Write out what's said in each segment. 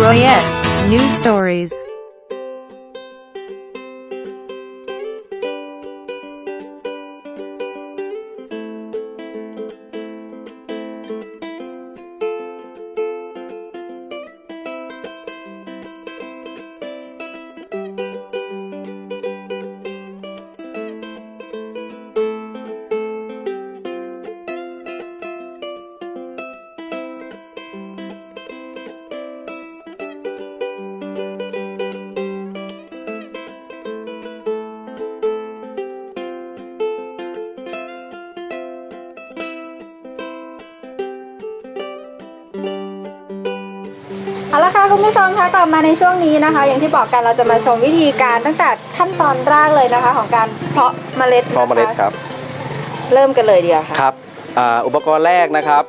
Royette News Stories. เอาละค่ะคุณผู้ชมคะกลับมาในช่วงนี้นะคะ อย่างที่บอกกันเราจะมาชมวิธีการตั้งแต่ขั้นตอนแรกเลยนะคะ ของการเพาะเมล็ดนะคะพอเมล็ดครับเริ่มกันเลยเดียวค่ะครับอ่าอุปกรณ์แรกนะครับ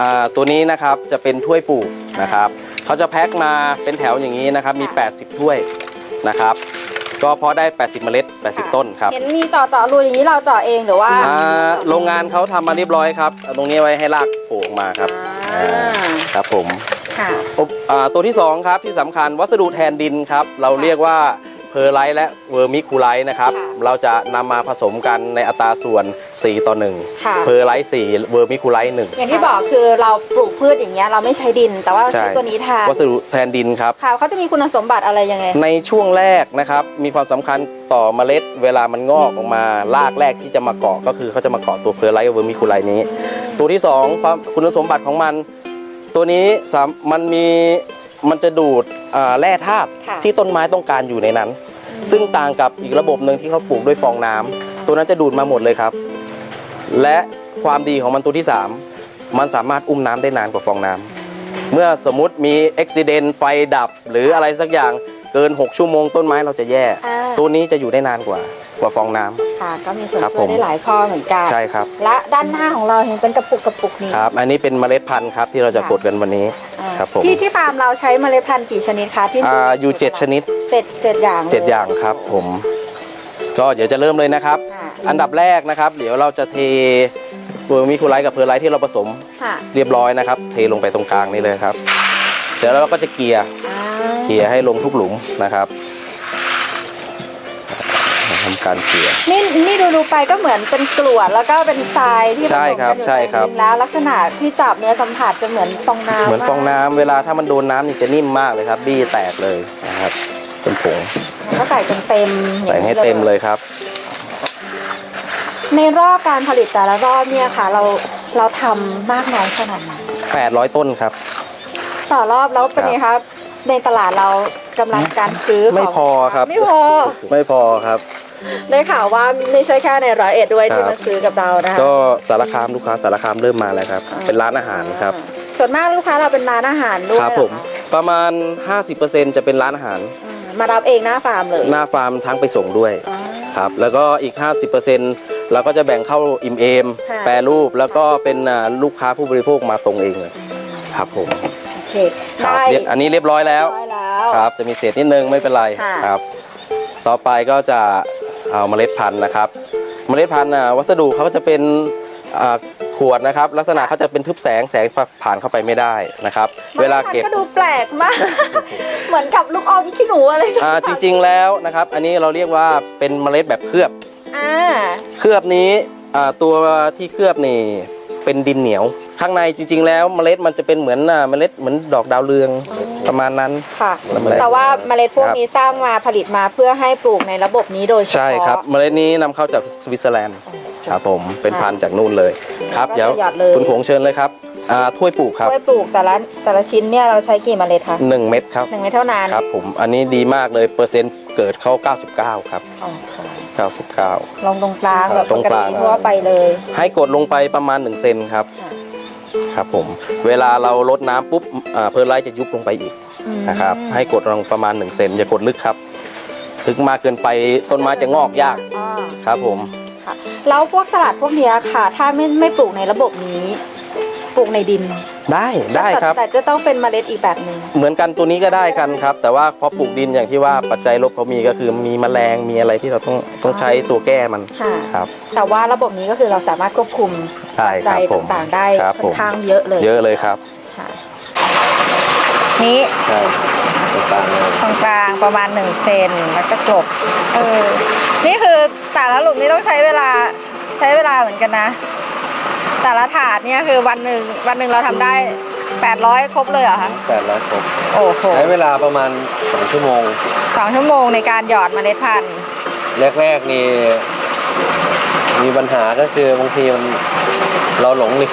อ่าตัวนี้นะครับจะเป็นถ้วยปลูกนะครับเขาจะแพ็คมาเป็นแถวอย่างนี้นะครับมีค่ะ80 ถ้วยนะครับ ก็เพาะได้ 80 เมล็ด 80 ต้นครับเห็นมีเจาะเจาะรูอย่างนี้เราเจาะเองหรือว่าอ่าโรงงานเขาทำมาเรียบร้อยครับเอาตรงนี้ไว้ให้รากโผล่ออกมาครับอ่าอ่าครับผม ค่ะอุปอ่าตัวที่สองครับที่สำคัญวัสดุแทนดินครับ เราเรียกว่าเพอร์ไลท์และเวอร์มิคูไลท์นะครับ ค่ะเราจะนำมาผสมกันในอัตราส่วน 4 ต่อ1ค่ะเพอร์ไลท์4เวอร์มิคูไลท์1 อย่างที่บอกคือเราปลูกพืชอย่างเงี้ยเราไม่ใช้ดิน แต่ว่าเราใช่ใช้ตัวนี้แทนวัสดุแทนดินครับ ค่ะเขาจะมีคุณสมบัติอะไรยังไง ในช่วงแรกนะครับ มีความสำคัญต่อเมล็ด เวลามันงอกออกมารากแรกที่จะมาเกาะก็คือเขาจะมาเกาะตัวเพอร์ไลท์เวอร์มิคูไลนี้ ตัวที่สองความคุณสมบัติของมัน ตัวนี้สามมันมีมันจะดูดอ่าแร่ธาตุค่ะ ที่ต้นไม้ต้องการอยู่ในนั้น ซึ่งต่างกับอีกระบบหนึ่งที่เขาปลูกด้วยฟองน้ำตัวนั้นจะดูดมาหมดเลยครับ และความดีของมันตัวที่สามมันสามารถอุ้มน้ำได้นานกว่าฟองน้ำเมื่อสมมุติมีอุบิเหตุไฟดับหรืออะไรสักอย่างเกิน 6 ชั่วโมงต้นไม้เราจะแย่ อ่า ตัวนี้จะอยู่ได้นานกว่า กว่าฟองน้ำ ค่ะก็มีส่วนครับช่วยผมได้หลายข้อเหมือนกันใช่ครับ และด้านหน้าของเราเห็นเป็นกระปุกกระปุกนี้ ครับ อันนี้เป็นเมล็ดพันธุ์ครับที่เราจะค่ะ กดกันวันนี้ อ่าครับผม ที่ที่ฟาร์มเราใช้เมล็ดพันธุ์กี่ชนิดคะที่อ่าอยู่7ชนิดเจ็ดเจ็ดอย่างล7อย่างครับผม ก็เดี๋ยวจะเริ่มเลยนะครับค่ะอันดับแรกนะครับ เดี๋ยวเราจะเทเวอร์มิคูไลท์กับเพอร์ไลท์ที่เราผสมค่ะเรียบร้อยนะครับ เทลงไปตรงกลางนี่เลยครับ เสร็จแล้วเราก็จะเกลี่ยอ่าเกลี่ยให้ลงทุกหลุมนะครับ ทำการเกลี่ย นี่นี่ดูดูไปก็เหมือนเป็นกรวดแล้วก็เป็นทรายที่ผสมใช่ครับกันอยู่ใช่ครับนดินแล้วลักษณะที่จับเนื้อสัมผัสจะเหมือนฟองน้ำเหมือนฟองน้ำเวลาถ้ามันโดนน้ำนี่จะนิ่มมากเลยครับบี้แตกเลยนะครับเป็นผงก็ใส่จนเต็มใส่ให้เต็มเลยครับ ในรอบการผลิตแต่ละรอบเนี่ยค่ะ เราเราทำมากน้อยขนาดไหน800ต้นครับ ต่อรอบแล้วเป็นไงครับในตลาดเรากำลังการซื้อไม่ของพอครับ ไม่พอ ไม่พอครับ ได้ข่าวว่าไม่ใช่แค่ในร้อยเอ็ดด้วยที่ครับมาซื้อกับเรานะคะก็สารคามลูกค้าสารคามเริ่มมาแล้วครับ เป็นร้านอาหารครับ ส่วนมากลูกค้าเราเป็นร้านอาหารด้วยครับเหอผมคะประมาณ 50%จะเป็นร้านอาหารอืมมารับเองหน้าฟาร์มเลย หน้าฟาร์มทั้งไปส่งด้วยอ๋อครับแล้วก็อีก 50%เราก็จะแบ่งเข้าอิมเอมค่ะแปรรูปแล้วก็เป็นอ่าลูกค้าผู้บริโภคมาตรงเองเลยครับผมโอเคครับได้เรียบอันนี้เรียบร้อยแล้วร้อยแล้วครับจะมีเศษนิดนึงไม่เป็นไรค่ะครับ ต่อไปก็จะ เอาเมล็ดพันธุ์นะครับ เมล็ดพันธุ์อะวัสดุเขาก็จะเป็นอ่าขวดนะครับ ลักษณะเขาจะเป็นทึบแสงแสงผ่านเข้าไปไม่ได้นะครับ เวลาเก็บมันก็ดูแปลกมาก เหมือนกับลูกอมขี้หนูอะไรสักอ่าอย่าจริง ๆแล้วนะครับ อันนี้เราเรียกว่าเป็นเมล็ดแบบเคลือบอ่าเคลือบนี้อ่าตัวที่เคลือบนี่เป็นดินเหนียว ข้างในจริง ๆ แล้วเมล็ดมันจะเป็นเหมือนอ่าเมล็ดเหมือนดอกดาวเรืองประมาณนั้น ค่ะ เมล็ดแต่ว่าเมล็ดพวกครับ นี้สร้างมาผลิตมาเพื่อให้ปลูกในระบบนี้โดยเฉพาะ ใช่ครับ เมล็ดนี้นำเข้าจากสวิตเซอร์แลนด์ครับผมเป็นพันธุ์จากนู่นเลยครับก็เดี๋ยวจะหยอดเลย คุณผงเชิญเลยครับอ่าถ้วยปลูกครับกล้วยปลูกแต่ละแต่ละชิ้นเนี่ยเราใช้กี่เมล็ดคะหนึ่งเม็ดครับหนึ่งเม็ดเท่านั้นครับผมอันนี้ดีมากเลยเปอร์เซ็นต์เกิดเข้า 99 ครับ อ๋อค่ะ99 ลงตรงกลางครับแบบตรงกลางปติทั่วไปเลย ให้กดลงไปประมาณ 1 เซนครับ ค่ะ ครับผมเวลาเราลดน้ำปุ๊บอ่าเพอร์ไลท์จะยุบลงไปอีกอืมนะครับให้กดลงประมาณ1เซนอย่ากดลึกครับลึกมากเกินไปต้นไม้จะงอกยากอ่าครับผมค่ะแล้วพวกสลัดพวกเนี้ยค่ะ ถ้าไม่ไม่ปลูกในระบบนี้ ปลูกในดิน ได้ได้ครับ แต่จะต้องเป็นเมล็ดอีกแบบหนึ่งเหมือนกันตัวนี้ก็ได้กันครับ แต่ว่าพอปลูกดินอย่างที่ว่าปัจจัยลบเขามีก็คือมีแมลงมีอะไรที่เราต้องต้องใช้ตัวแก้มันค่ะครับ แต่ว่าระบบนี้ก็คือเราสามารถควบคุมใช่ใจครับผมต่างๆได้ครับค่อผนมข้างเยอะเลย เยอะเลยครับค่ะนี้ใช่ตรงกลางเลยตรงกลางประมาณหนึ่งเซนแล้วก็กลบเออนี่คือแต่ละหลุมนี่ต้องใช้เวลาใช้เวลาเหมือนกันนะ แต่ละถาดเนี่ยคือวันหนึ่งวันหนึ่งเราทำได้ 800 ครบเลยเหรอคะ แปดร้อยครบโอ้โหใช้เวลาประมาณสองชั่วโมง สองชั่วโมงในการหยอดเมล็ดพันธุ์แรกๆนี่มีปัญหาก็คือบางทีมันเราหลงนี่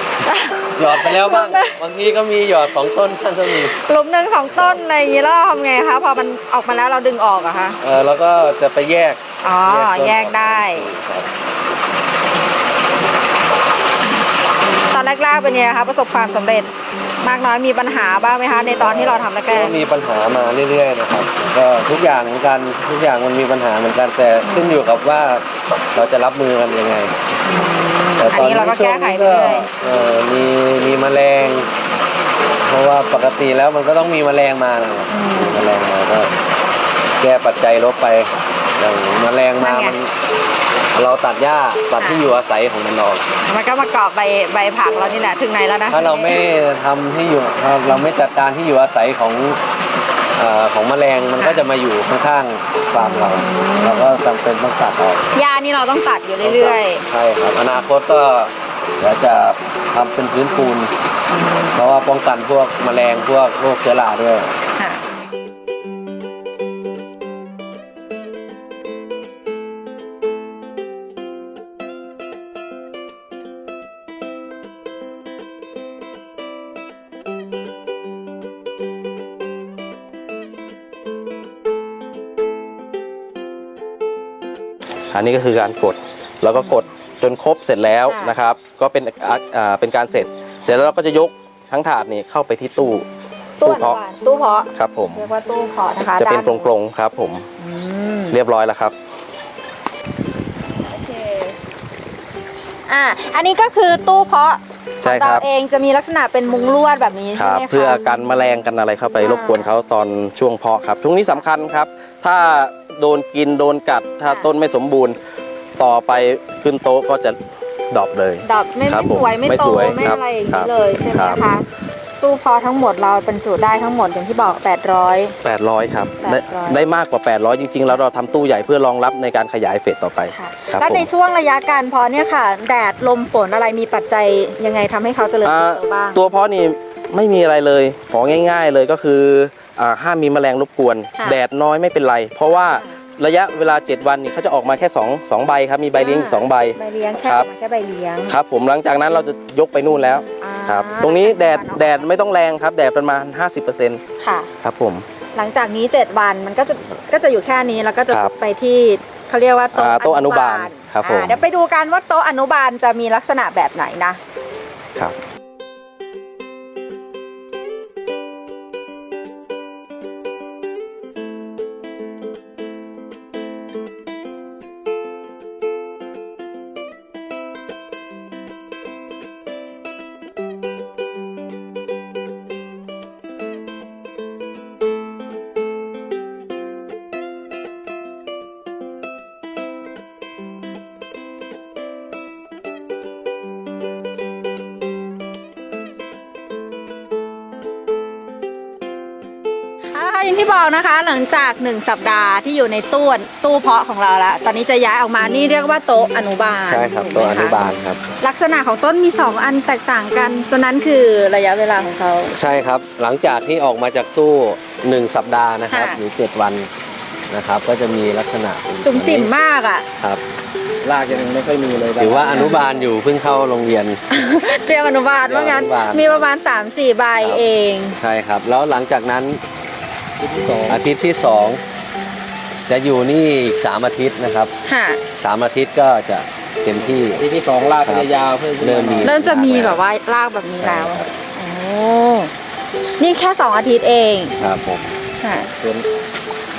หยอดไปแล้วบ้างบางทีก็มีหยอดสองต้นท่านก็มีหลุมหนึ่งสองต้นอะไรอย่างงี้แล้วเราทำไงคะพอมันออกมาแล้วเราดึงออกอะคะ เออแล้วก็จะไปแยกอ๋อต้นแยกได้ ครับ ตอน แรกๆเป็นไงคะประสบความสำเร็จ มากน้อยมีปัญหาบ้างไหมคะในตอนที่เราทำแรก็กมีปัญหามาเรื่อยๆนะครับก็ทุกอย่างเหมือนกันทุกอย่างมันมีปัญหาเหมือนกันแต่ขึ้นอยู่กับว่าเราจะรับมือกันยังไงๆแต่อันนี้เราก็แก้ไขไปช่วงเรื่อยนี้ก็เอ่อมีมีแมลง เพราะว่าปกติแล้วมันก็ต้องมีแมลงมานะครับมีแมลงมาก็แก้ปัจจัยลบไปอย่างแมลงมามัน เราตัดหญ้าตัดที่อยู่อาศัยของมันออกมันก็มาเกาะใบใบผักเรานี่แหละถึงไหนแล้วนะถ้าเราไม่ทำที่อยู่ถ้าเราไม่จัดการที่อยู่อาศัยของเอ่อของแมลงมันก็จะมาอยู่ข้างๆฟาร์มเราเราก็จำเป็นต้องตัดออก หญ้านี่เราต้องตัดอยู่เรื่อย ใช่ครับอนาคตก็เดี๋ยวจะทำเป็นพื้นปูน เพราะว่าป้องกันพวกแมลงพวกโรคเชื้อราด้วย ๆ ค่ะ อันนี้ก็คือการกดแล้วก็กดจนครบเสร็จแล้วค่ะ นะครับ ก็เป็นอ่าอ่าเป็นการเสร็จ เสร็จแล้วเราก็จะยกทั้งถาดนี่เข้าไปที่ตู้ ตู้ตู้อนุเพาะบาลตู้เพาะครับผม เรียกว่าตู้เพาะนะคะจะเป็นด้ากลงๆครับ ผมอืมเรียบร้อยแล้วครับ โอเคอ่าอันนี้ก็คือตู้เพาะใช่ของครัเราบ เองจะมีลักษณะเป็นมุงลวดแบบนี้คใช่รับไหมคะ เพื่อกันแมลงกันอะไรเข้าไปอ่ารบกวนเขาตอนช่วงเพาะครับช่วงนี้สำคัญครับ ถ้า โดนกินโดนกัด ถ้าค่ะต้นไม่สมบูรณ์ ต่อไปขึ้นโต๊ะก็จะดรอปเลยดอกไม่ครับไม่สวยผมไม่ไม่โตสวยไม่ครับอะไรอย่างครันี้บเลยใช่ไหมครับคะตู้เพาะทั้งหมดเราบรรจุได้ทั้งหมดอย่างที่บอก 800 800 ครับ ได้800ได้มากกว่า 800 จริงๆ แล้วเราทำตู้ใหญ่เพื่อรองรับในการขยายเฟสต่อไปค่ะครับแล้วในผมช่วงระยะการเพาะเนี่ยค่ะ แดดลมฝนอะไรมีปัจจัยยังไงทำให้เขาเจริญอ่าเติบโตบ้าง ตัวเพาะนี่ไม่มีอะไรเลย ของง่าย ๆเลยก็คืออ่า ห้ามมีแมลงรบกวน ค่ะแดดน้อยไม่เป็นไร เพราะว่าระยะเวลา 7 วันนี่เขาจะออกมาแค่2 2ใบครับมีใบเลี้ยงอีกสองใบ ใบเลี้ยงแค่ครับมาแค่ใบเลี้ยงครับผมหลังจากนั้นเราจะยกไปนู่นแล้วอ่าครับตรงนี้แดดแดดไม่ต้องแรงครับ แดดประมาณ 50%ค่ะ ครับผม หลังจากนี้ 7 วันมันก็จะก็จะอยู่แค่นี้แล้วก็จะครับไปที่เขาเรียกว่าโต๊ะอ่าโต๊ะอนุบาลครับผม อ่าเดี๋ยวไปดูกันว่าโต๊ะอนุบาลจะมีลักษณะแบบไหนนะครับ อาละค่ะอย่างที่บอกนะคะ หลังจาก 1 สัปดาห์ที่อยู่ในตู้ตู้เพาะของเราแล้ว ตอนนี้จะย้ายออกมานี่เรียกว่าโต๊ะอนุบาลใช่ครับถูกไหมตัวอนุคะบาลครับลักษณะของต้นมี 2 อันแตกต่างกัน ตัวนั้นคือระยะเวลาของเขาใช่ครับ หลังจากที่ออกมาจากตู้หนึ่งสัปดาห์นะครับค่ะหรือเจ็ดวันนะครับ ก็จะมีลักษณะเป็นจุ่มจิ๋มมากอะครับรากยังไม่ค่อยมีเลยถือว่าอนุบาลอยู่เพิ่งเข้าโรงเรียน เตรียมอนุบาลว่างั้นเตรียมอนุบาลมีประมาณ 3-4ใบครับเอง ใช่ครับ แล้วหลังจากนั้น ที่สองอาทิตย์ที่สองจะอยู่นี่อีกสามอาทิตย์นะครับค่ะ สามอาทิตย์ก็จะเต็มที่ที่ที่สองรากก็จะยาวเพิ่มขึ้นเริ่มมี เริ่มจะมีแบบว่ารากแบบนี้แล้วใช่ครับโอ้นี่แค่2อาทิตย์เองครับผมค่ะ ส่วน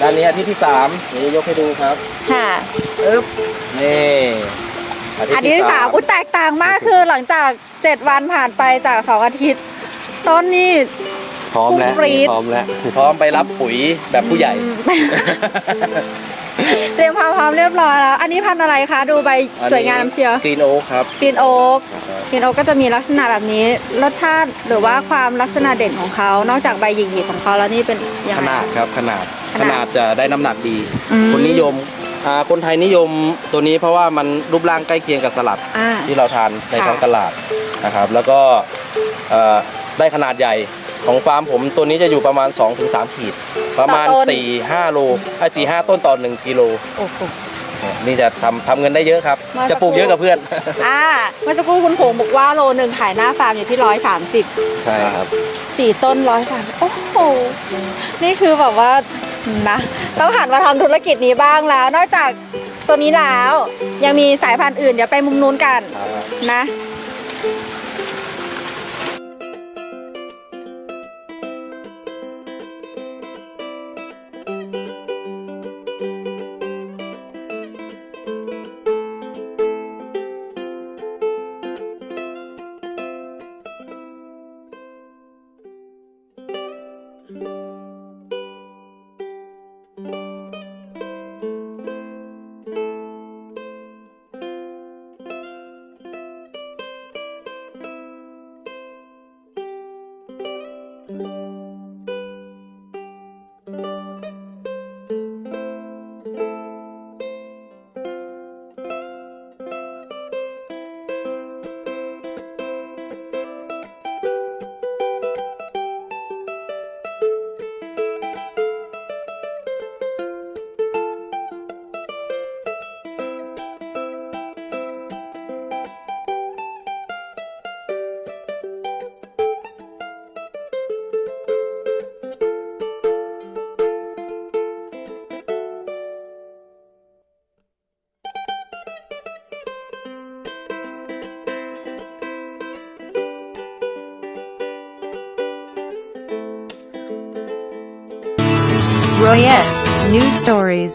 ด้านนี้อาทิตย์ที่สามเดี๋ยวยกให้ดูครับค่ะปึ๊บนี่อาทิตย์ที่สามอุ้ยแตกต่างมากคือหลังจาก7วันผ่านไปจาก2อาทิตย์ ต้นนี่ พร้อมแล้วปรี๊ดพร้อมแล้ว พร้อมไปรับปุ๋ยแบบผู้ใหญ่ เตรียมความพร้อมเรียบร้อยแล้ว อันนี้พันธุ์อะไรคะ ดูใบสวยงามเชียวกรีนโอ๊ครับกรีนโอ๊กกินโอ๊กก็จะมีลักษณะแบบนี้ รสชาติหรือว่าความลักษณะเด่นของเขา นอกจากใบหยิกๆของเขาแล้วนี่เป็นยังขไงนาดครับขนาดขขนาดนาดจะได้น้ำหนักดีอืมคนนิยมอ่าคนไทยนิยมตัวนี้เพราะว่ามันรูปร่างใกล้เคียงกับสลัดอ่าที่เราทานในค่ะท้องตลาดนะครับ แล้วก็เอ่อได้ขนาดใหญ่ ของฟาร์มผมตัวนี้จะอยู่ประมาณ 2-3 ขีด ประมาณ4-5 โลไอ้สี่ห้าต้นต่อ 1 กิโล โอ้โห นี่จะทำทำเงินได้เยอะครับ มาสัก จะปลูกเยอะกับเพื่อน อ่าเมื่อสักครู่คุณผงบอกว่าโลหนึ่งขายหน้าฟาร์มอยู่ที่ร้อยสามสิบใช่ครับ สี่ต้นร้อยสามโอ้โห นี่คือแบบว่านะต้องหันมาทำธุรกิจนี้บ้างแล้ว นอกจากตัวนี้แล้ว ยังมีสายพันธุ์อื่น เดี๋ยวไปมุมนู้นกันนะ News Stories.